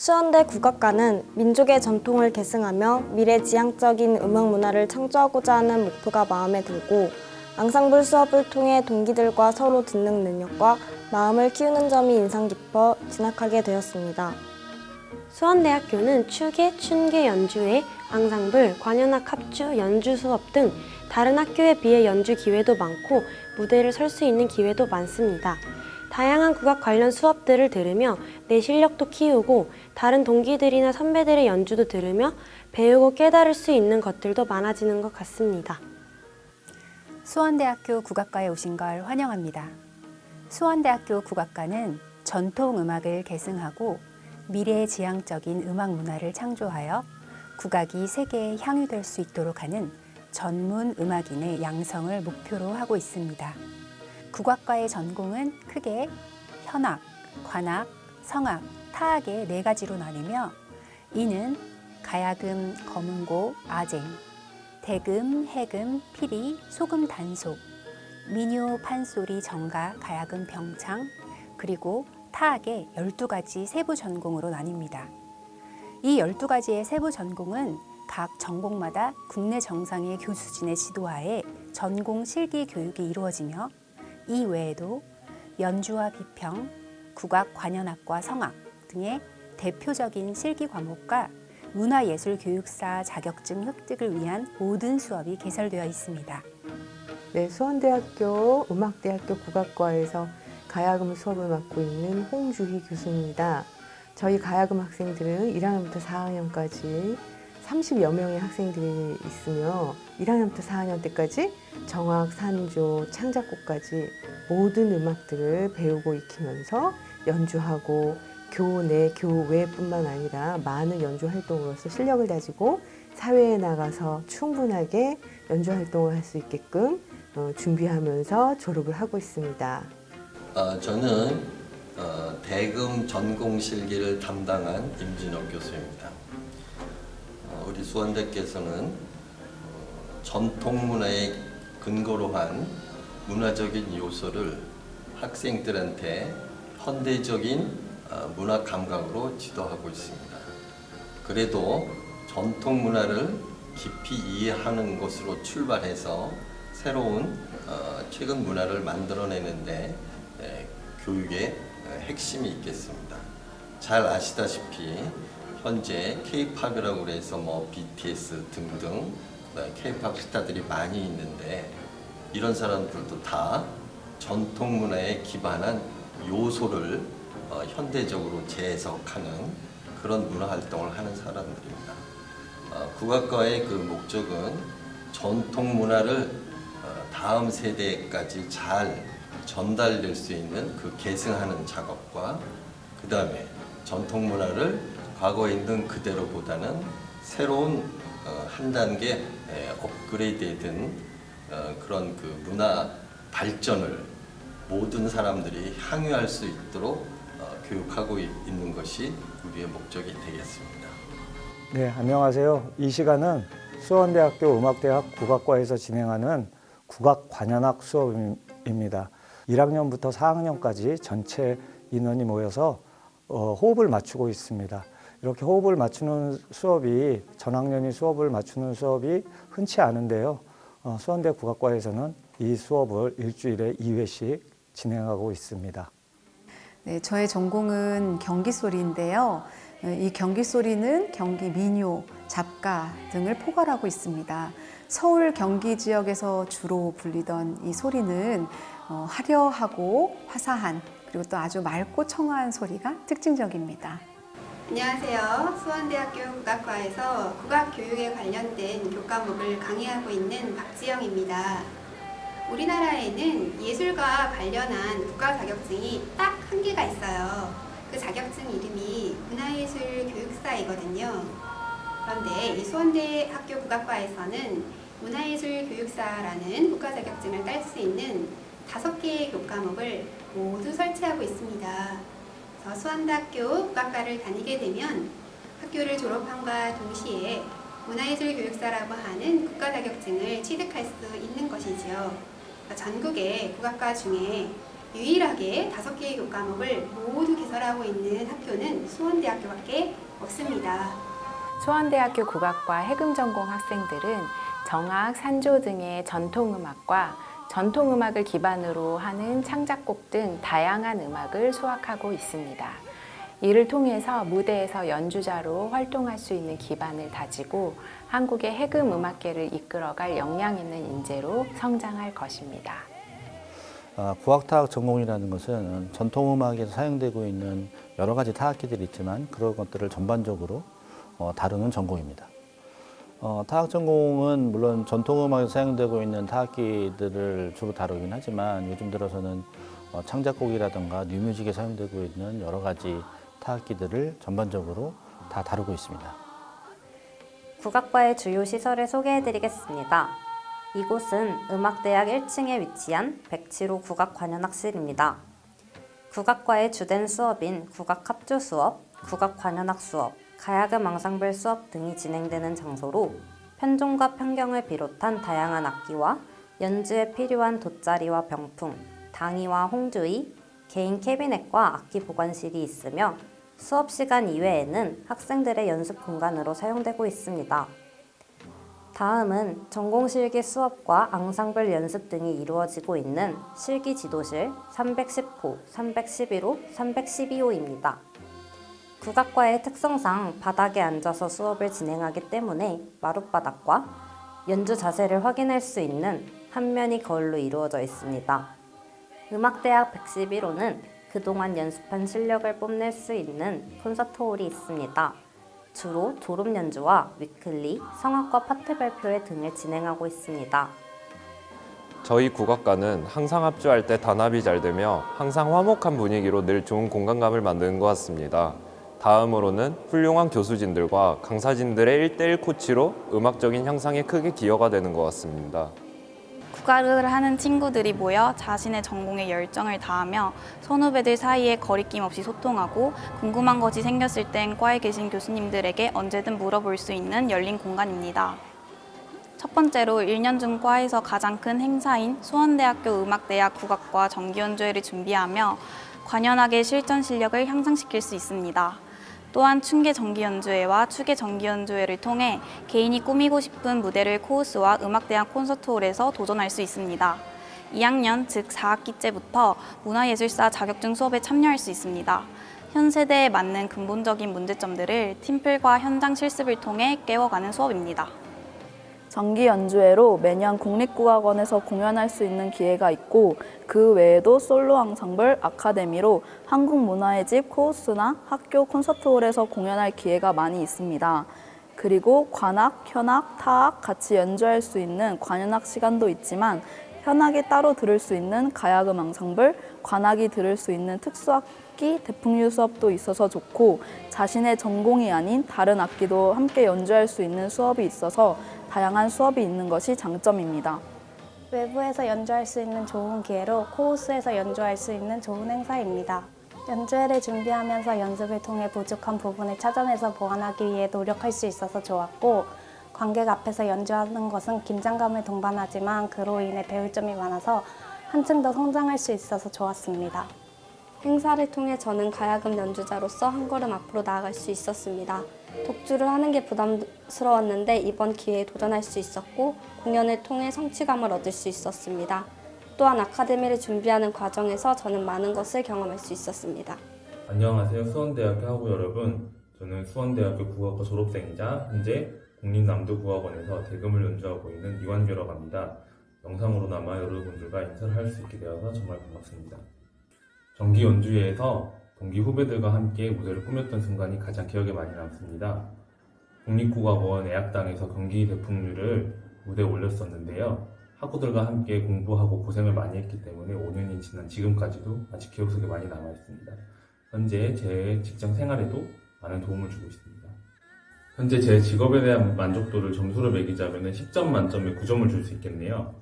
수원대 국악과는 민족의 전통을 계승하며 미래지향적인 음악 문화를 창조하고자 하는 목표가 마음에 들고 앙상블 수업을 통해 동기들과 서로 듣는 능력과 마음을 키우는 점이 인상 깊어 진학하게 되었습니다. 수원대학교는 추계, 춘계 연주회, 앙상블, 관현악 합주, 연주 수업 등 다른 학교에 비해 연주 기회도 많고 무대를 설 수 있는 기회도 많습니다. 다양한 국악 관련 수업들을 들으며 내 실력도 키우고 다른 동기들이나 선배들의 연주도 들으며 배우고 깨달을 수 있는 것들도 많아지는 것 같습니다. 수원대학교 국악과에 오신 걸 환영합니다. 수원대학교 국악과는 전통 음악을 계승하고 미래 지향적인 음악 문화를 창조하여 국악이 세계에 향유될 수 있도록 하는 전문 음악인의 양성을 목표로 하고 있습니다. 국악과의 전공은 크게 현악, 관악, 성악, 타악의 네 가지로 나뉘며 이는 가야금, 검은고, 아쟁, 대금, 해금, 피리, 소금 단속, 민요, 판소리, 정가, 가야금, 병창, 그리고 타악의 12가지 세부 전공으로 나뉩니다. 이 12가지의 세부 전공은 각 전공마다 국내 정상의 교수진의 지도하에 전공 실기 교육이 이루어지며 이 외에도 연주와 비평, 국악 관현악과 성악 등의 대표적인 실기 과목과 문화예술교육사 자격증 획득을 위한 모든 수업이 개설되어 있습니다. 네, 수원대학교 음악대학교 국악과에서 가야금 수업을 맡고 있는 홍주희 교수입니다. 저희 가야금 학생들은 1학년부터 4학년까지 30여 명의 학생들이 있으며 1학년부터 4학년 때까지 정악, 산조, 창작곡까지 모든 음악들을 배우고 익히면서 연주하고 교내, 교외뿐만 아니라 많은 연주 활동으로서 실력을 다지고 사회에 나가서 충분하게 연주 활동을 할 수 있게끔 어, 준비하면서 졸업을 하고 있습니다. 어, 저는 어, 대금 전공 실기를 담당한 임진혁 교수입니다. 어, 우리 수원대께서는 어, 전통 문화에 근거로 한 문화적인 요소를 학생들한테 현대적인 어, 문화 감각으로 지도하고 있습니다. 그래도 전통 문화를 깊이 이해하는 것으로 출발해서 새로운 어, 최근 문화를 만들어내는데 에, 교육의 에, 핵심이 있겠습니다. 잘 아시다시피 현재 K-팝이라고 그래서 뭐 BTS 등등 K-팝 스타들이 많이 있는데 이런 사람들도 다 전통 문화에 기반한 요소를 어, 현대적으로 재해석하는 그런 문화 활동을 하는 사람들입니다. 어, 국악과의 그 목적은 전통 문화를 어, 다음 세대까지 잘 전달될 수 있는 그 계승하는 작업과 그 다음에 전통 문화를 과거에 있는 그대로보다는 새로운 어, 한 단계 에, 업그레이드된 어, 그런 그 문화 발전을 모든 사람들이 향유할 수 있도록 어, 교육하고 있- 있는 것이 우리의 목적이 되겠습니다. 네, 안녕하세요. 이 시간은 수원대학교 음악대학 국악과에서 진행하는 국악 관현악 수업입니다. 1학년부터 4학년까지 전체 인원이 모여서 어, 호흡을 맞추고 있습니다. 이렇게 호흡을 맞추는 수업이 전학년이 수업을 맞추는 수업이 흔치 않은데요. 어, 수원대 국악과에서는 이 수업을 일주일에 2회씩 진행하고 있습니다. 네, 저의 전공은 경기 소리인데요. 이 경기 소리는 경기 민요, 잡가 등을 포괄하고 있습니다. 서울 경기 지역에서 주로 불리던 이 소리는 어, 화려하고 화사한 그리고 또 아주 맑고 청아한 소리가 특징적입니다. 안녕하세요. 수원대학교 국악과에서 국악 교육에 관련된 교과목을 강의하고 있는 박지영입니다. 우리나라에는 예술과 관련한 국가 자격증이 딱 한 개가 있어요. 그 자격증 이름이 문화예술 교육사이거든요. 그런데 이 수원대 학교 국악과에서는 문화예술 교육사라는 국가 자격증을 딸 수 있는 다섯 개의 교과목을 모두 설치하고 있습니다. 수원대학교 국악과를 다니게 되면 학교를 졸업함과 동시에 문화예술 교육사라고 하는 국가 자격증을 취득할 수 있는 것이지요. 전국의 국악과 중에 유일하게 다섯 개의 교과목을 모두 개설하고 있는 학교는 수원대학교밖에 없습니다. 수원대학교 국악과 해금 전공 학생들은 정악, 산조 등의 전통음악과 전통음악을 기반으로 하는 창작곡 등 다양한 음악을 수학하고 있습니다. 이를 통해서 무대에서 연주자로 활동할 수 있는 기반을 다지고 한국의 해금 음악계를 이끌어갈 역량 있는 인재로 성장할 것입니다. 아, 국악타악 전공이라는 것은 전통음악에서 사용되고 있는 여러 가지 타악기들이 있지만 그런 것들을 전반적으로 어, 다루는 전공입니다. 어, 타악 전공은 물론 전통음악에서 사용되고 있는 타악기들을 주로 다루긴 하지만 요즘 들어서는 어, 창작곡이라든가 뉴뮤직에 사용되고 있는 여러 가지 타악기들을 전반적으로 다 다루고 있습니다. 국악과의 주요 시설을 소개해드리겠습니다. 이곳은 음악대학 1층에 위치한 107호 국악관현악실입니다. 국악과의 주된 수업인 국악합주 수업, 국악관현악 수업, 가야금 앙상블 수업 등이 진행되는 장소로 편종과 편경을 비롯한 다양한 악기와 연주에 필요한 돗자리와 병풍, 당이와 홍주의, 개인 캐비넷과 악기 보관실이 있으며 수업 시간 이외에는 학생들의 연습 공간으로 사용되고 있습니다. 다음은 전공 실기 수업과 앙상블 연습 등이 이루어지고 있는 실기 지도실 310호, 311호, 312호입니다. 국악과의 특성상 바닥에 앉아서 수업을 진행하기 때문에 마룻바닥과 연주 자세를 확인할 수 있는 한 면이 거울로 이루어져 있습니다. 음악대학 111호는 그동안 연습한 실력을 뽐낼 수 있는 콘서트 홀이 있습니다. 주로 졸업 연주와 위클리, 성악과 파트 발표회 등을 진행하고 있습니다. 저희 국악과는 항상 합주할 때 단합이 잘 되며 항상 화목한 분위기로 늘 좋은 공간감을 만드는 것 같습니다. 다음으로는 훌륭한 교수진들과 강사진들의 1대1 코치로 음악적인 향상에 크게 기여가 되는 것 같습니다. 국악을 하는 친구들이 모여 자신의 전공에 열정을 다하며 선후배들 사이에 거리낌 없이 소통하고 궁금한 것이 생겼을 땐 과에 계신 교수님들에게 언제든 물어볼 수 있는 열린 공간입니다. 첫 번째로 1년 중 과에서 가장 큰 행사인 수원대학교 음악대학 국악과 정기연주회를 준비하며 관현악의 실전 실력을 향상시킬 수 있습니다. 또한 춘계 정기연주회와 추계 정기연주회를 통해 개인이 꾸미고 싶은 무대를 코우스와 음악대학 콘서트홀에서 도전할 수 있습니다. 2학년, 즉 4학기째부터 문화예술사 자격증 수업에 참여할 수 있습니다. 현 세대에 맞는 근본적인 문제점들을 팀플과 현장 실습을 통해 깨워가는 수업입니다. 정기 연주회로 매년 국립국악원에서 공연할 수 있는 기회가 있고 그 외에도 솔로 앙상블 아카데미로 한국 문화의 집 코우스나 학교 콘서트홀에서 공연할 기회가 많이 있습니다. 그리고 관악, 현악, 타악 같이 연주할 수 있는 관현악 시간도 있지만 현악이 따로 들을 수 있는 가야금 앙상블, 관악이 들을 수 있는 특수악기 대풍류 수업도 있어서 좋고 자신의 전공이 아닌 다른 악기도 함께 연주할 수 있는 수업이 있어서 다양한 수업이 있는 것이 장점입니다. 외부에서 연주할 수 있는 좋은 기회로 코우스에서 연주할 수 있는 좋은 행사입니다. 연주회를 준비하면서 연습을 통해 부족한 부분을 찾아내서 보완하기 위해 노력할 수 있어서 좋았고 관객 앞에서 연주하는 것은 긴장감을 동반하지만 그로 인해 배울 점이 많아서 한층 더 성장할 수 있어서 좋았습니다. 행사를 통해 저는 가야금 연주자로서 한 걸음 앞으로 나아갈 수 있었습니다. 독주를 하는 게 부담스러웠는데 이번 기회에 도전할 수 있었고 공연을 통해 성취감을 얻을 수 있었습니다. 또한 아카데미를 준비하는 과정에서 저는 많은 것을 경험할 수 있었습니다. 안녕하세요. 수원대학교 학우 여러분. 저는 수원대학교 국악과 졸업생이자 현재 국립남도국악원에서 대금을 연주하고 있는 이완규라고 합니다. 영상으로나마 여러분들과 인사를 할 수 있게 되어서 정말 반갑습니다. 정기 연주회에서 동기 후배들과 함께 무대를 꾸몄던 순간이 가장 기억에 많이 남습니다. 국립국악원 애악당에서 경기 대풍류를 무대에 올렸었는데요. 학우들과 함께 공부하고 고생을 많이 했기 때문에 5년이 지난 지금까지도 아직 기억 속에 많이 남아 있습니다. 현재 제 직장 생활에도 많은 도움을 주고 있습니다. 현재 제 직업에 대한 만족도를 점수로 매기자면 10점 만점에 9점을 줄 수 있겠네요.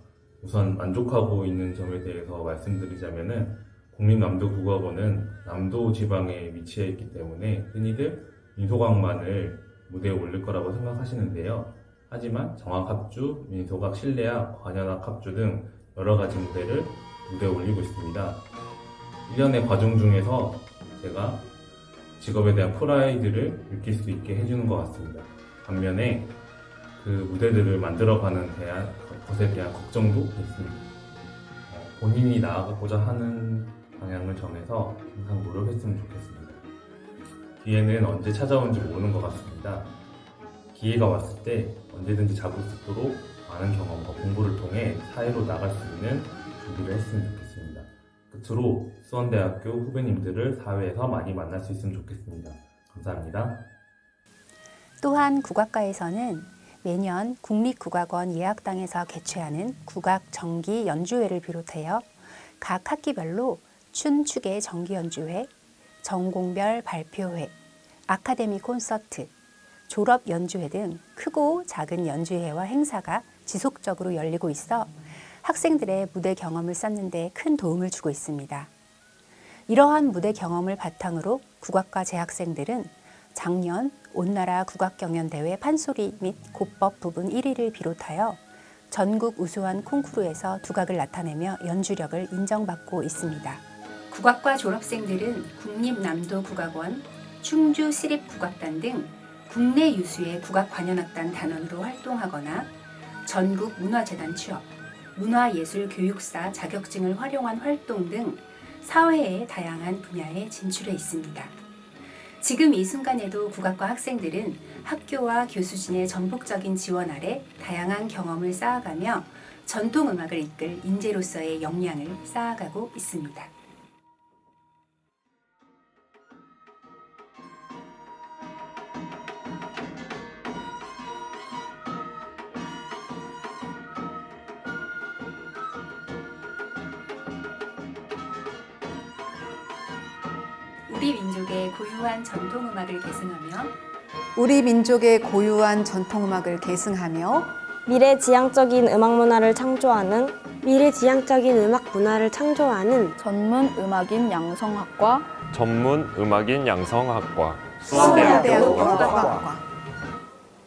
우선 만족하고 있는 점에 대해서 말씀드리자면은 국립남도국악원은 남도 지방에 위치해 있기 때문에 흔히들 민소각만을 무대에 올릴 거라고 생각하시는데요. 하지만 정악합주, 민소각 실내악, 관현악 합주 등 여러 가지 무대를 무대에 올리고 있습니다. 1년의 과정 중에서 제가 직업에 대한 프라이드를 느낄 수 있게 해주는 것 같습니다. 반면에 그 무대들을 만들어가는 대한, 것에 대한 걱정도 있습니다. 어, 본인이 나아가고자 하는 방향을 정해서 항상 노력했으면 좋겠습니다. 기회는 언제 찾아온지 모르는 것 같습니다. 기회가 왔을 때 언제든지 잡을 수 있도록 많은 경험과 공부를 통해 사회로 나갈 수 있는 준비를 했으면 좋겠습니다. 끝으로 수원대학교 후배님들을 사회에서 많이 만날 수 있으면 좋겠습니다. 감사합니다. 또한 국악과에서는 매년 국립국악원 예악당에서 개최하는 국악 정기 연주회를 비롯하여 각 학기별로 춘축의 정기 연주회, 전공별 발표회, 아카데미 콘서트, 졸업 연주회 등 크고 작은 연주회와 행사가 지속적으로 열리고 있어 학생들의 무대 경험을 쌓는 데 큰 도움을 주고 있습니다. 이러한 무대 경험을 바탕으로 국악과 재학생들은 작년 온나라 국악경연대회 판소리 및 고법 부분 1위를 비롯하여 전국 우수한 콩쿠르에서 두각을 나타내며 연주력을 인정받고 있습니다. 국악과 졸업생들은 국립남도국악원, 충주시립국악단 등 국내 유수의 국악관현악단 단원으로 활동하거나 전국 문화재단 취업, 문화예술교육사 자격증을 활용한 활동 등 사회의 다양한 분야에 진출해 있습니다. 지금 이 순간에도 국악과 학생들은 학교와 교수진의 전폭적인 지원 아래 다양한 경험을 쌓아가며 전통음악을 이끌 인재로서의 역량을 쌓아가고 있습니다. 우리 민족의 고유한 전통 음악을 계승하며 우리 민족의 고유한 전통음악을 계승하며 미래지향적인 음악 문화를 창조하는 미래지향적인 음악 문화를 창조하는 전문 음악인 양성학과 전문 음악인 양성학과. 수원대학교 국악과